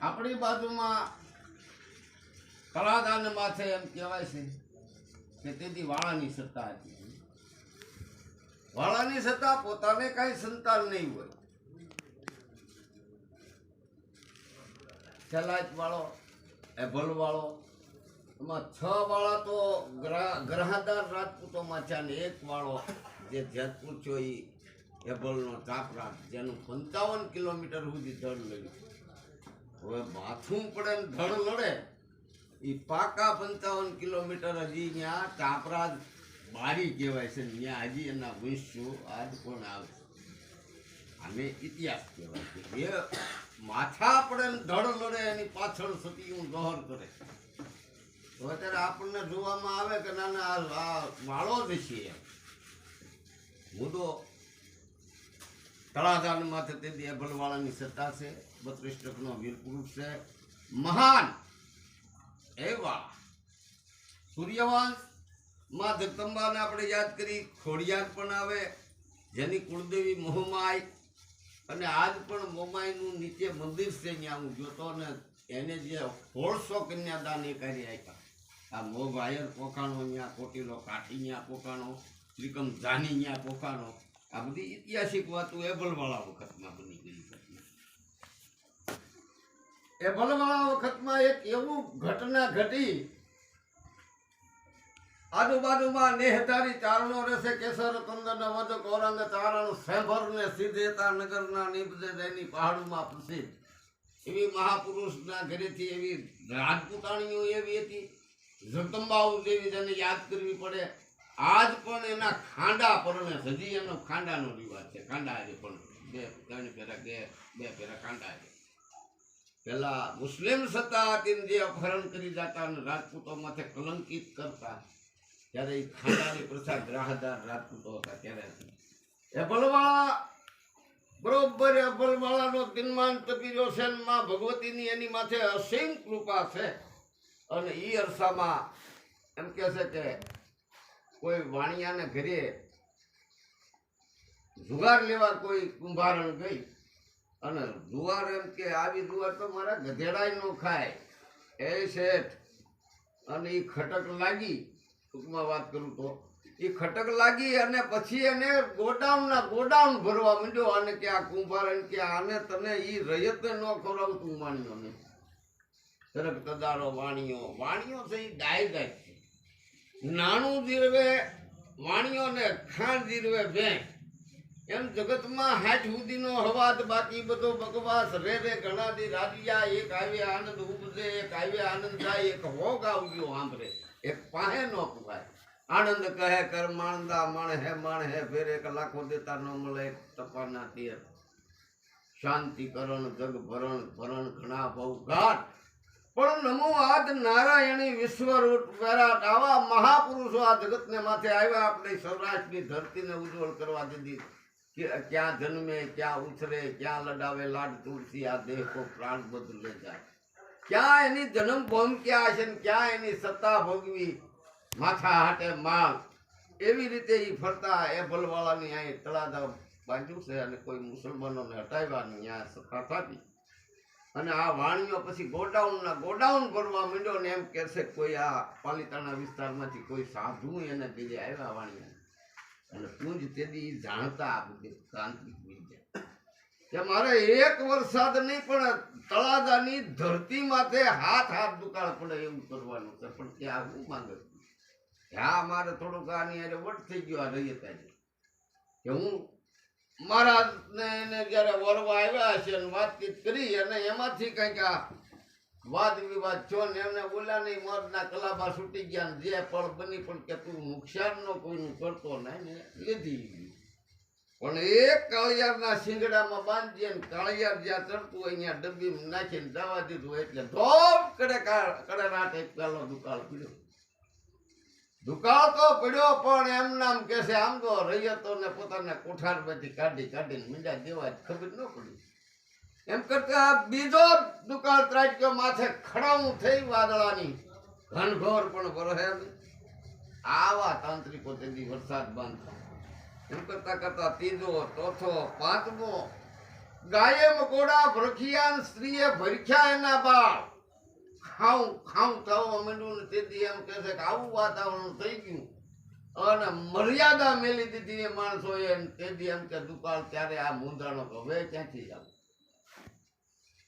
આપણા બાજુમાં કલાદાન માથે એમ કહેવાય છે કે તેથી વાળાની સત્તા હતી. વાળાની સત્તા પોતાને કઈ સંતાન નહીં હોય. ચલાચ વાળો એભલ વાળો, એમાં છ વાળા તો ગ્રહ- ગ્રહાદાર રાજપૂતોમાં છે અને એક વાળો જે જેતપુર છો એ એબલનો ચાપરાજ જેનું પંચાવન કિલોમીટર સુધી ધડ લડ્યું હવે માથું પડે ને ધડ લડે એ પાકા પંચાવન કિલોમીટર હજી ત્યાં ચાપરાજ બારી કહેવાય છે ત્યાં હજી એના વંશો આજ પણ આવશે આને ઇતિહાસ કહેવાય છે. એ માથા પડે ને ધડ લડે, એની પાછળ સતીયું ગહર કરે. તો અત્યારે આપણને જોવામાં આવે કે ના ના આ વાળો જ છે એમ. મુદ્દો તળાજાન માથે તે દેભલવાળાની સત્તા છે, બત્રીસ ટકનો વીર પુરુષ છે. મહાન એવા સૂર્યવંશમાં જગદંબાને આપણે યાદ કરી, ખોડિયાર પણ આવે, જેની કુળદેવી મોહમાય, અને આજ પણ મોમાયનું નીચે મંદિર છે ત્યાં હું જોતો ને એને જે સોળસો કન્યાદાન એ કરી આપ્યા. આ મોભાયર પોખાણો અહીંયા, કોટીલો કાઠી ત્યાં પોખાણો. ત્રિકમ જાની ન્યા પોખાણો આ બધી ઐતિહાસિક વાતો એબલવાળા વખતમાં બની ગઈ એબલવાળા વખતમાં એક એવું ઘટના ઘટી, આજુબાજુમાં નેહતારી ચારણો રહેશે કેસર કંદન, વદ, કૌરંગ, ચારણ સેભર ને સિદ્ધેતા નગરના નિપજે તેની પહાડોમાં પ્રસિદ્ધ એવી મહાપુરુષના ઘરેથી એવી રાજપૂતાણીઓ એવી હતી, જગદંબાઓ દેવી જેને યાદ કરવી પડે. આજ પણ એના ખાંડા પરણે હજી એનો ખાંડાનો રિવાજ છે. ખાંડા આજે પણ બે, ત્રણ પેરા બે બે પેરા ખાંડા છે. પેલા મુસ્લિમ સત્તા હતી જે અપહરણ કરી જતા અને રાજપૂતો માથે કલંકિત કરતા, ત્યારે એ ખાંડાની પ્રથા ગ્રાહદાર રાજપૂતો હતા ત્યારે. એ ભલવાળા બરોબર એ ભલવાળાનો દિનમાન તપીરો છે માં ભગવતીની એની માથે અસીમ કૃપા છે. અને એ અરસામાં એમ કહે છે કે કોઈ વાણિયાને ઘરે જુગાર લેવા કોઈ કુંભારણ ગઈ અને જુવાર એમ કે, આવી જુવાર તો મારા ગધેડાય નો ખાય. એ શેઠ, અને એ ખટક લાગી. ટૂંકમાં વાત કરું તો એ ખટક લાગી અને પછી એને ગોડાઉનના ગોડાઉન ભરવા માંડ્યો. અને કે આ કુંભારણ કે આને તને એ રયતે ન ખવડાવતું વાણીઓને તરક તદારો વાણીઓ વાણીઓ છે એ ડાય છે. નાણું જીરવે વાણીઓ ને ખાણ જીરવે ભેં. એમ જગતમાં હાથ સુધીનો હવાદ બાકી બધો બકવાસ. રે રે ઘણા દી રાડિયા એક આવે આનંદ ઉપજે, એક આવે આનંદ થાય, એક હોગ આવ્યો આંભરે એક પાહે નો પુરાય આનંદ કહે, કર માણદા મણ હે મણ હે ફેર એક લાખો દેતા ન મળે, એક તપાના તીર. શાંતિ કરણ જગ ભરણ ભરણ ઘણા બહુ ઘાટ પણ નમો આદ નારાયણી વિશ્વરૂપ વિરાટ આવા મહાપુરુષો આ જગતને માથે આવ્યા. આપણે સૌરાષ્ટ્રની ધરતીને ઉજ્જવળ કરવા દીધી ક્યાં જન્મે, ક્યાં ઉછરે, ક્યાં લડાવે, લાડ તુલસી, આ દેહ કો પ્રાણ બદલે જાય. ક્યાં એની જન્મ ભોમ ક્યાં છે ને ક્યાં એની સત્તા ભોગવી? માથા હાટે માલ એવી રીતે એ ફરતા એ ભલવાળાની અહીં તળાદા બાંધ્યું છે અને કોઈ મુસલમાનોને હટાવ્યા નહીં અહીંયા સત્તા થાપી અને આ વાણીઓ પછી ગોડાઉનના ગોડાઉન ભરવા માંડ્યો ને એમ કહેશે કોઈ આ પાલિતાણા વિસ્તારમાંથી કોઈ સાધુ એને બીજે આવ્યા વાણીઓ અને તું જ તેથી જાણતા આ બધી વિદ્યા. કે મારે એક વરસાદ નહીં, પણ તળાજાની ધરતી માથે હાથ હાથ દુકાળ પડે એવું કરવાનું છે. પણ ત્યાં હું માંગે હા મારે થોડુંક આની અરે વટ થઈ ગયો, આ રહીએ ત્યાં કે હું મહારાજને એને જ્યારે વરવા આવ્યા છે વાતચીત કરી અને એમાંથી કંઈક આ વાદ વિવાદ છો ને એમને બોલ્યા નહીં મરના કલાબા છૂટી ગયા ને જે પળ બની પણ કે તું નુકસાન નો કોઈનું કરતો નહીં ને લીધી પણ એક કાળિયારના શિંગડામાં બાંધીએ ને કાળિયાર જ્યાં ચડતું હોય ડબ્બી નાખીને દાવા દીધું એટલે ધોપ કડે કડે એક પેલો દુકાળ પીડ્યો. દુકાળ તો પડ્યો, પણ એમ નામ કે છે, આમ તો રૈયતો ને પોતાના કોઠારમાંથી કાઢી કાઢીને મીંડા દેવા જ ખબર ન પડી. એમ કરતા બીજો દુકાળ ત્રાટક્યો, માથે ખડાવું થઈ વાદળાની. ઘનઘોર પણ વરહે. આવા તાંત્રિકો તેથી વરસાદ બંધ એમ કરતા કરતા ત્રીજો, ચોથો, પાંચમો, ગાયમ ગોડા ભરખિયાન સ્ત્રીએ ભરખ્યા એના બાળ. ખાઉં ખાઉં થવા માંડ્યું ને તેથી એમ કહે કે આવું વાતાવરણ થઈ ગયું. અને મર્યાદા મેલી દીધી એ માણસો એ તેથી એમ કે દુકાળ ત્યારે આ મૂંઝાણો હવે ક્યાંથી જાવ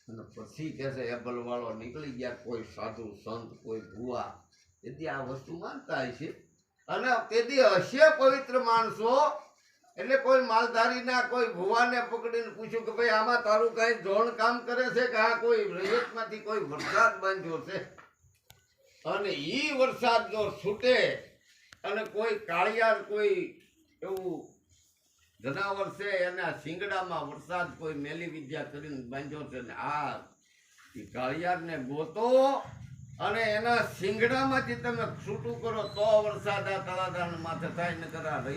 અને પછી કહે છે એબલ વાળો નીકળી ગયા, કોઈ સાધુ, સંત, કોઈ ભુવા. તેથી આ વસ્તુ માનતા છે. અને તેથી હશે પવિત્ર માણસો એટલે કોઈ માલધારીના, કોઈ ભુવાને પકડીને પૂછ્યું કે ભાઈ, આમાં તારું કઈ ધોણ કામ કરે છે કે આ કોઈ રૈયતમાંથી કોઈ વરસાદ બાંધ્યો છે? અને ઈ વરસાદ જો છૂટે અને કોઈ કાળિયાર, કોઈ એવું જનાવર છે, એના શિંગડામાં વરસાદ કોઈ મેલી વિદ્યા કરીને બાંધ્યો છે ને આ કાળિયારને ગોતો અને એના શિંગડામાંથી તમે છૂટું કરો તો વરસાદ આ તળાદાન માથે થાય ને આ